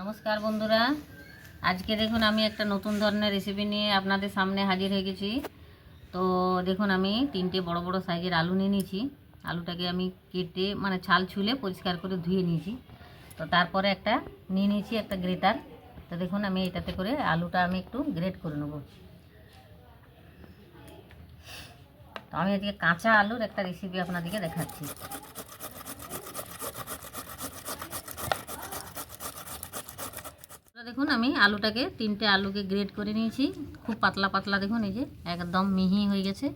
নমস্কার বন্ধুরা। আজকে দেখুন আমি একটা নতুন ধরনের রেসিপি নিয়ে আপনাদের সামনে হাজির হয়ে গেছি। তো দেখুন আমি তিনটে বড় বড় সাইজের আলু নিয়ে নিয়েছি। আলুটাকে আমি কেটে মানে ছাল ছুলে পরিষ্কার করে ধুয়ে নিয়েছি। তো তারপরে একটা নিয়ে নিয়েছি একটা গ্রেটার। তো দেখুন আমি এটাতে করে আলুটা আমি একটু গ্রেট করে নেব। তো আমি আজকে কাঁচা আলুর একটা রেসিপি আপনাদেরকে দেখাচ্ছি। দেখুন, আমি আলুটাকে তিনটে আলুকে গ্রেড করে নিয়েছি। খুব পাতলা পাতলা দেখুন, এই যে একদম মিহি হয়ে গেছে।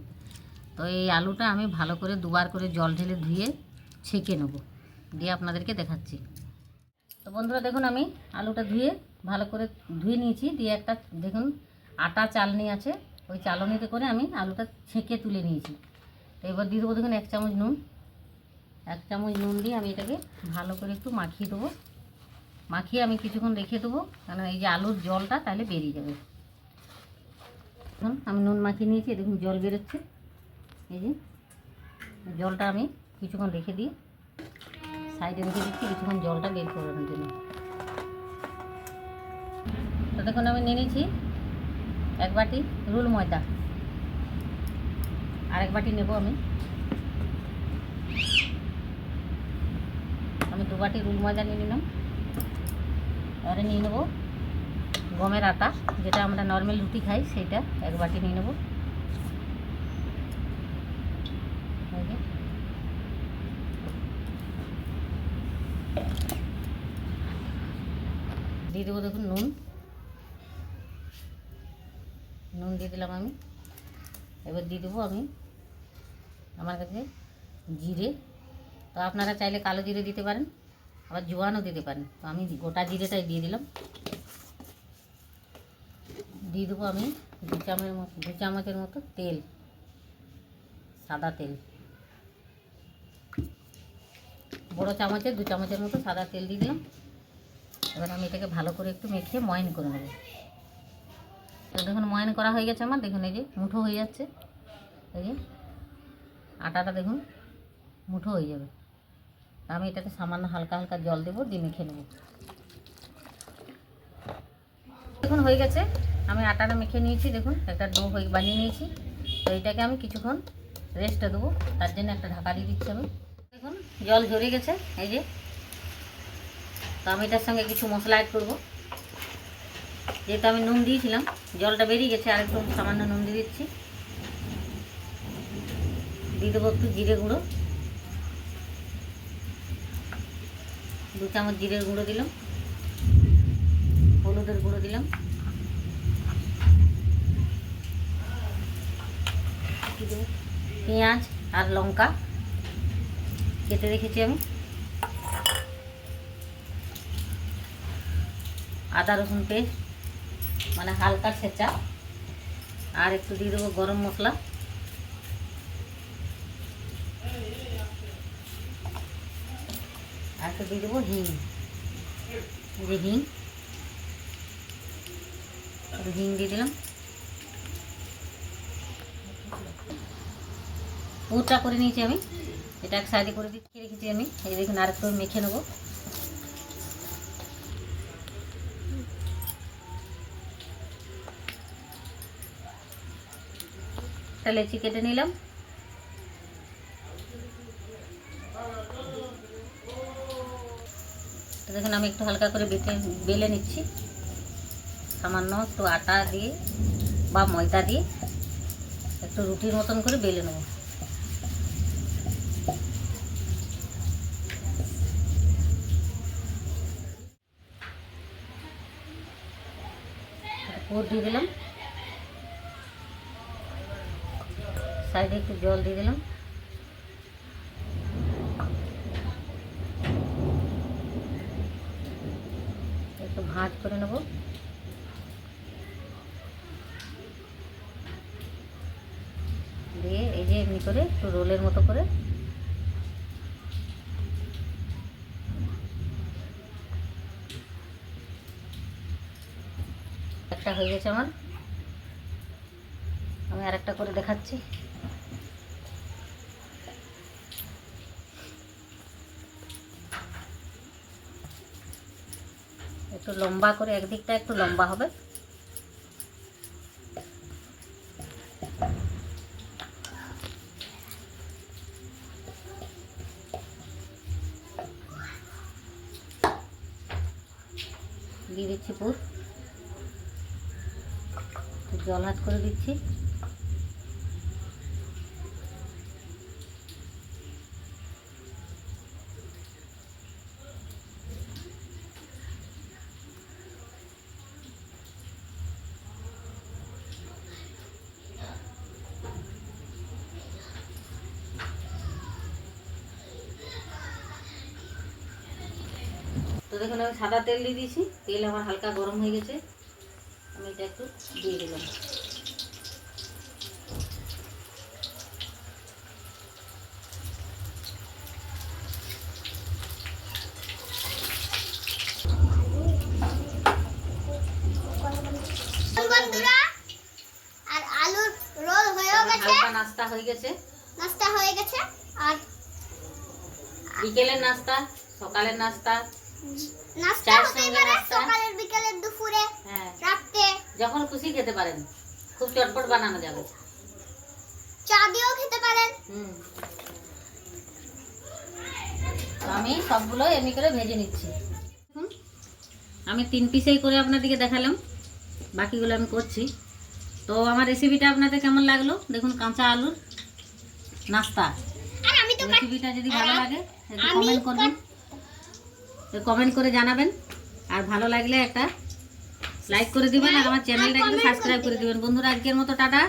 তো এই আলুটা আমি ভালো করে দুবার করে জল ঢেলে ধুয়ে ছেঁকে নেব। দিয়ে আপনাদেরকে দেখাচ্ছি। তো বন্ধুরা, দেখুন, আমি আলুটা ধুয়ে ভালো করে ধুয়ে নিয়েছি। দিয়ে একটা, দেখুন, আটা চালনি আছে। ওই চালনিতে করে আমি আলুটা ছেঁকে তুলে নিয়েছি। তো এবার দিয়ে দেবো, দেখুন, এক চামচ নুন। এক চামচ নুন দিয়ে আমি এটাকে ভালো করে একটু মাখিয়ে দেবো। মাখিয়ে আমি কিছুক্ষণ রেখে দেবো। কারণ এই যে আলুর জলটা তাহলে বেরিয়ে যাবে। আমি নুন মাখিয়ে নিয়েছি দেখুন জল বেরোচ্ছে। এই যে জলটা আমি কিছুক্ষণ রেখে দিই সাইডে রেখে দিচ্ছি, কিছুক্ষণ জলটা বের করানোর জন্য তো দেখুন আমি নিয়ে নিয়েছি এক বাটি রুল ময়দা। আরেক বাটি নেব আমি। আমি দু বাটি রুল ময়দা নিয়ে নিলাম। এবারে নিয়ে নেব গমের আটা, যেটা আমরা নর্মাল রুটি খাই, সেইটা এক বাটি নিয়ে নেব। দিয়ে দেবো দেখুন নুন। নুন দিয়ে দিলাম আমি। এবার দিয়ে দেবো আমি আমার কাছে জিরে। তো আপনারা চাইলে কালো জিরে দিতে পারেন। আবার জোয়ানও দিতে পারেন। তো আমি গোটা জিরেটাই দিয়ে দিলাম। দিয়ে দেবো আমি দু চামচের মতো দু চামচের মতো তেল, সাদা তেল। বড়ো চামচে, দু চামচের মতো সাদা তেল দিয়ে দিলাম। এবার আমি এটাকে ভালো করে একটু মেখে ময়ন করে নেব। তো দেখুন, ময়ন করা হয়ে গেছে আমার। দেখুন, এই যে মুঠো হয়ে যাচ্ছে। এই যে আটাটা দেখুন, মুঠো হয়ে যাবে। আমি এটাতে সামান্য হালকা হালকা জল দেবো দিয়ে মেখে নেব। দেখুন, হয়ে গেছে। আমি আটাটা মেখে নিয়েছি, দেখুন, একটা ডো হয়ে বানিয়ে নিয়েছি। তো এটাকে আমি কিছুক্ষণ রেস্টে দেবো, তার জন্য একটা ঢাকা দিয়ে দিচ্ছি আমি। দেখুন, জল ঝরে গেছে, এই যে। তো আমি এটার সঙ্গে কিছু মশলা অ্যাড করব। যেহেতু আমি নুন দিয়েছিলাম, জলটা বেরিয়ে গেছে, আর একটু সামান্য নুন দিয়ে দিচ্ছি। দিয়ে দেবো একটু জিরে গুঁড়ো। দু চামচ জিরের গুঁড়ো দিলাম। হলুদের গুঁড়ো দিলাম। পেঁয়াজ আর লঙ্কা কেটে রেখেছি আমি। আদা রসুন পেস্ট মানে হালকা ছেঁচা আর একটু দিয়ে দেবো গরম মশলা। আর একটু দিয়ে দেবো, হিং। যে হিং। হিং দিয়ে দিলাম। পুরটা করে নিয়েছি আমি। এটা এক সাইডে করে দিচ্ছি রেখেছি আমি। এই দেখুন আর মেখে নেব। একটা লেচি কেটে নিলাম। দেখুন, আমি একটু হালকা করে বেটে, বেলে নিচ্ছি। সামান্য একটু আটা দিয়ে বা ময়দা দিয়ে একটু রুটির মতন করে বেলে নেব। দিয়ে দিলাম। সাইডে একটু জল দিয়ে দিলাম একটু ভাঁজ করে নেব। দিয়ে এই যে এমনি করে একটু রোলের মতো করে একটা হয়ে গেছে আমার। আমি আর করে দেখাচ্ছি। একটু লম্বা করে একদিকটা একটু লম্বা হবে। দিয়ে দিচ্ছি পুর। জল হাত করে দিচ্ছি। তো দেখুন আমি সাদা তেল দিয়ে দিয়েছি। তেল আমার হালকা গরম হয়ে গেছে। আমি এটা একটু দিয়ে দিলাম। নাস্তা হয়ে গেছে। নাস্তা হয়ে গেছে। আর বিকেলের নাস্তা সকালের নাস্তা নাস্তা পারে। সকালের দুপুরে হ্যাঁ। যখন খুশি খেতে পারেন। খুব চটপট বানানো যাবে। চা দিয়েও খেতে পারেন। আমি সবগুলো এমনি করে ভেজে নিচ্ছি। আমি তিন পিসেই করে আপনাদেরকে দেখালাম। বাকিগুলো আমি করছি। তো আমার রেসিপিটা আপনাদের কেমন লাগল? দেখুন কাঁচা আলুর নাস্তা। রেসিপিটা যদি ভালো লাগে কমেন্ট করবেন। কমেন্ট করে জানাবেন। আর ভালো লাগলে একটা লাইক করে দিবেন আর আমার চ্যানেলটা সাবস্ক্রাইব করে দিবেন। বন্ধুরা আজকের মতো টাটা।